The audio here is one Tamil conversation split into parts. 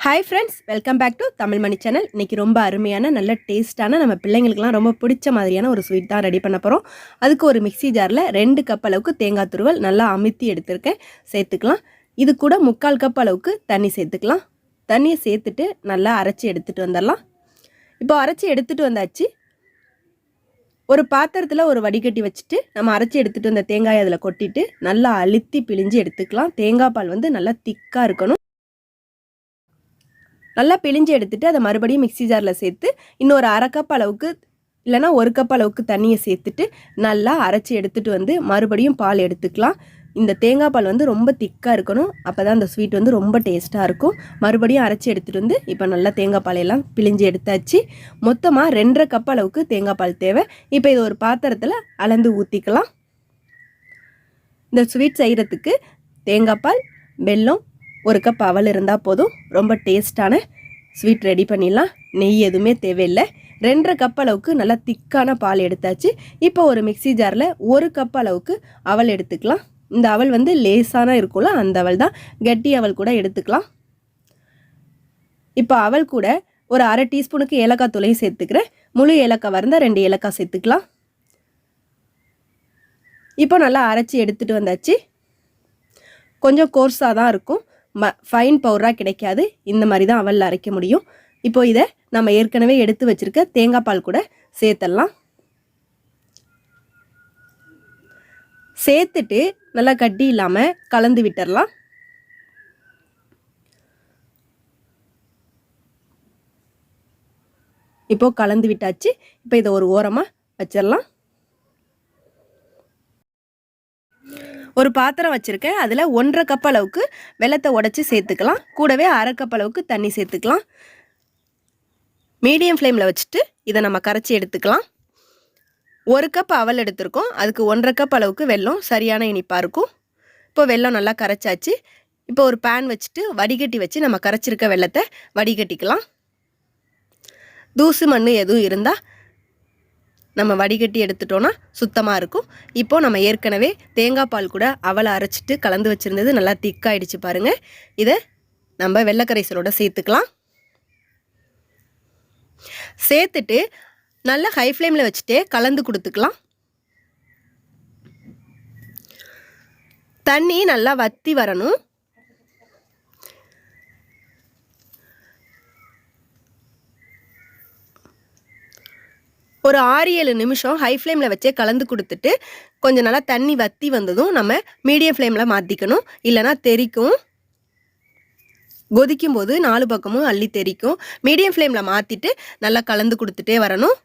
Hi friends welcome back to Tamil Mani channel இன்றைக்கி ரொம்ப அருமையான நல்ல டேஸ்ட்டான நம்ம பிள்ளைங்களுக்குலாம் ரொம்ப பிடிச்ச மாதிரியான ஒரு ஸ்வீட் தான் ரெடி பண்ண போகிறோம் அதுக்கு ஒரு மிக்ஸி ஜாரில் ரெண்டு கப் அளவுக்கு தேங்காய் துருவல் நல்லா அமுத்தி எடுத்திருக்கேன். சேர்த்துக்கலாம். இது கூட முக்கால் கப் அளவுக்கு தண்ணி சேர்த்துக்கலாம். தண்ணியை சேர்த்துட்டு நல்லா அரைச்சி எடுத்துகிட்டு வந்துடலாம். இப்போ அரைச்சி எடுத்துகிட்டு வந்தாச்சு. ஒரு பாத்திரத்தில் ஒரு வடிகட்டி வச்சுட்டு நம்ம அரைச்சி எடுத்துகிட்டு வந்த தேங்காயை அதில் கொட்டிட்டு நல்லா அழுத்தி பிழிஞ்சு எடுத்துக்கலாம். தேங்காய் பால் வந்து நல்லா திக்காக இருக்கணும். நல்லா பிழிஞ்சு எடுத்துட்டு அதை மறுபடியும் மிக்ஸி ஜாரில் சேர்த்து இன்னொரு அரை கப் அளவுக்கு இல்லைனா ஒரு கப் அளவுக்கு தண்ணியை சேர்த்துட்டு நல்லா அரைச்சி எடுத்துகிட்டு வந்து மறுபடியும் பால் எடுத்துக்கலாம். இந்த தேங்காய் பால் வந்து ரொம்ப திக்காக இருக்கணும். அப்போ தான் அந்த ஸ்வீட் வந்து ரொம்ப டேஸ்ட்டாக இருக்கும். மறுபடியும் அரைச்சி எடுத்துகிட்டு வந்து இப்போ நல்லா தேங்காய் பாலையெல்லாம் பிழிஞ்சு எடுத்தாச்சு. மொத்தமாக ரெண்டரை கப் அளவுக்கு தேங்காய் பால் தேவை. இப்போ இது ஒரு பாத்திரத்தில் அளந்து ஊற்றிக்கலாம் இந்த ஸ்வீட் செய்கிறதுக்கு தேங்காய் பால் வெல்லம் ஒரு கப் அவல் இருந்தால் போதும். ரொம்ப டேஸ்ட்டான ஸ்வீட் ரெடி பண்ணிடலாம். நெய் எதுவுமே தேவையில்லை. ரெண்டரை கப் அளவுக்கு நல்லா திக்கான பால் எடுத்தாச்சு. இப்போ ஒரு மிக்சி ஜாரில் ஒரு கப் அளவுக்கு அவல் எடுத்துக்கலாம். இந்த அவல் வந்து லேசான இருக்கும்ல அந்த அவல் தான். கெட்டி அவல் கூட எடுத்துக்கலாம். இப்போ அவல் கூட ஒரு அரை டீஸ்பூனுக்கு ஏலக்காய் துளையும் சேர்த்துக்கிறேன். முழு ஏலக்காய் வந்தால் ரெண்டு ஏலக்காய் சேர்த்துக்கலாம். இப்போ நல்லா அரைச்சி எடுத்துகிட்டு வந்தாச்சு. கொஞ்சம் கோர்ஸாக தான் இருக்கும். ம ஃபைன் பவுடராக கிடைக்காது. இந்த மாதிரி தான் அவலில் அரைக்க முடியும். இப்போ இதை நம்ம ஏற்கனவே எடுத்து வச்சுருக்க தேங்காய் பால் கூட சேர்த்துடலாம் சேர்த்துட்டு நல்லா கட்டி இல்லாமல் கலந்து விட்டுடலாம் இப்போது கலந்து விட்டாச்சு. இப்போ இதை ஒரு ஓரமாக வச்சிடலாம் ஒரு பாத்திரம் வச்சுருக்கேன். அதில் ஒன்றரை கப் அளவுக்கு வெள்ளத்தை உடச்சி சேர்த்துக்கலாம். கூடவே அரை கப் அளவுக்கு தண்ணி சேர்த்துக்கலாம். மீடியம் ஃப்ளேமில் வச்சுட்டு இதை நம்ம கரைச்சி எடுத்துக்கலாம். ஒரு கப் அவல் எடுத்திருக்கோம். அதுக்கு ஒன்றரை கப் அளவுக்கு வெல்லம் சரியான இனிப்பாக இருக்கும். இப்போ வெல்லம் நல்லா கரைச்சாச்சு. இப்போ ஒரு பேன் வச்சுட்டு வடிகட்டி வச்சு நம்ம கரைச்சிருக்க வெள்ளத்தை வடிகட்டிக்கலாம். தூசு மண் எதுவும் இருந்தால் நம்ம வடிகட்டி எடுத்துட்டோன்னா சுத்தமாக இருக்கும். இப்போது நம்ம ஏற்கனவே தேங்காய் பால் கூட அவளை அரைச்சிட்டு கலந்து வச்சுருந்தது நல்லா திக்காயிடுச்சு பாருங்கள் இதை நம்ம வெள்ளக்கரைசலோட சேர்த்துக்கலாம். சேர்த்துட்டு நல்லா ஹை ஃப்ளேமில் வச்சுட்டே கலந்து கொடுத்துக்கலாம். தண்ணி நல்லா வத்தி வரணும். ஒரு ஆறு ஏழு நிமிஷம் ஹை ஃப்ளேமில் வச்சே கலந்து கொடுத்துட்டு கொஞ்சம் நல்லா தண்ணி வத்தி வந்ததும் நம்ம மீடியம் ஃப்ளேமில் மாற்றிக்கணும் இல்லைனா தெரிக்கும். கொதிக்கும் போது நாலு பக்கமும் அள்ளி தெரிக்கும். மீடியம் ஃப்ளேமில் மாற்றிட்டு நல்லா கலந்து கொடுத்துட்டே வரணும்.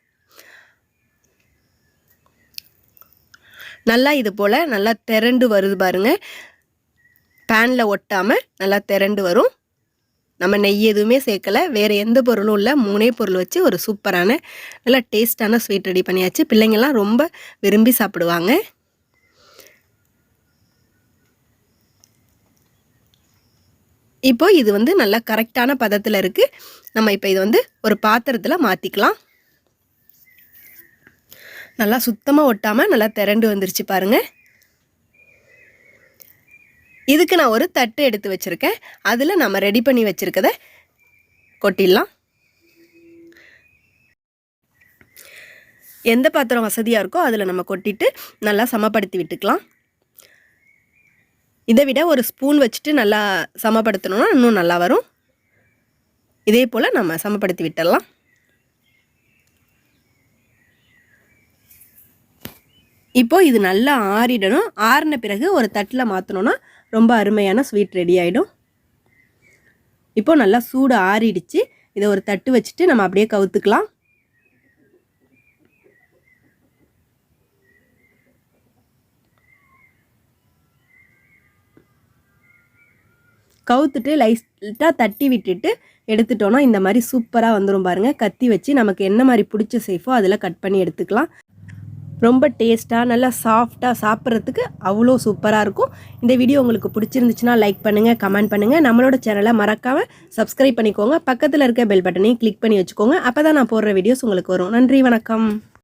நல்லா இது போல் நல்லா திரண்டு வருது பாருங்கள் பேனில் ஒட்டாமல் நல்லா திரண்டு வரும். நம்ம நெய் எதுவுமே சேர்க்கலை. வேறு எந்த பொருளும் இல்லை. மூணே பொருள் வச்சு ஒரு சூப்பரான நல்லா டேஸ்டான ஸ்வீட் ரெடி பண்ணியாச்சு. பிள்ளைங்கள்லாம் ரொம்ப விரும்பி சாப்பிடுவாங்க. இப்போ இது வந்து நல்லா கரெக்டான பதத்தில் இருக்குது நம்ம இப்போ இது வந்து ஒரு பாத்திரத்தில் மாற்றிக்கலாம் நல்லா சுத்தமாக ஒட்டாமல் நல்லா திரண்டு வந்துருச்சு பாருங்கள் இதுக்கு நான் ஒரு தட்டு எடுத்து வச்சுருக்கேன். அதில் நம்ம ரெடி பண்ணி வச்சுருக்கத கொட்டிடலாம். எந்த பாத்திரம் வசதியாக இருக்கோ அதில் நம்ம கொட்டிட்டு நல்லா சமப்படுத்தி விட்டுக்கலாம். இதை விட ஒரு ஸ்பூன் வச்சுட்டு நல்லா சமப்படுத்தணும்னா இன்னும் நல்லா வரும். இதே போல் நம்ம சமப்படுத்தி விட்டுடலாம். இப்போது இது நல்லா ஆறிடணும். ஆறின பிறகு ஒரு தட்டில் மாற்றணுன்னா ரொம்ப அருமையான ஸ்வீட் ரெடி ஆகிடும் இப்போது நல்லா சூடு ஆறிடுச்சு. இதை ஒரு தட்டு வச்சுட்டு நம்ம அப்படியே கவுத்துக்கலாம். கவுத்துட்டு லைட்டாக தட்டி விட்டுட்டு எடுத்துட்டோன்னா இந்த மாதிரி சூப்பராக வந்துடும் பாருங்கள் கத்தி வச்சு நமக்கு என்ன மாதிரி பிடிச்ச சேஃபோ அதில் கட் பண்ணி எடுத்துக்கலாம். ரொம்ப டேஸ்ட்டாக நல்லா சாஃப்டாக சாப்பிட்றதுக்கு அவ்வளோ சூப்பராக இருக்கும். இந்த வீடியோ உங்களுக்கு பிடிச்சிருந்துச்சுன்னா லைக் பண்ணுங்கள் கமெண்ட் பண்ணுங்கள் நம்மளோட சேனலை மறக்காமல் சப்ஸ்கிரைப் பண்ணிக்கோங்க. பக்கத்தில் இருக்க பெல் பட்டனையும் கிளிக் பண்ணி வச்சுக்கோங்க. அப்போ தான் நான் போடுற வீடியோஸ் உங்களுக்கு வரும். நன்றி வணக்கம்.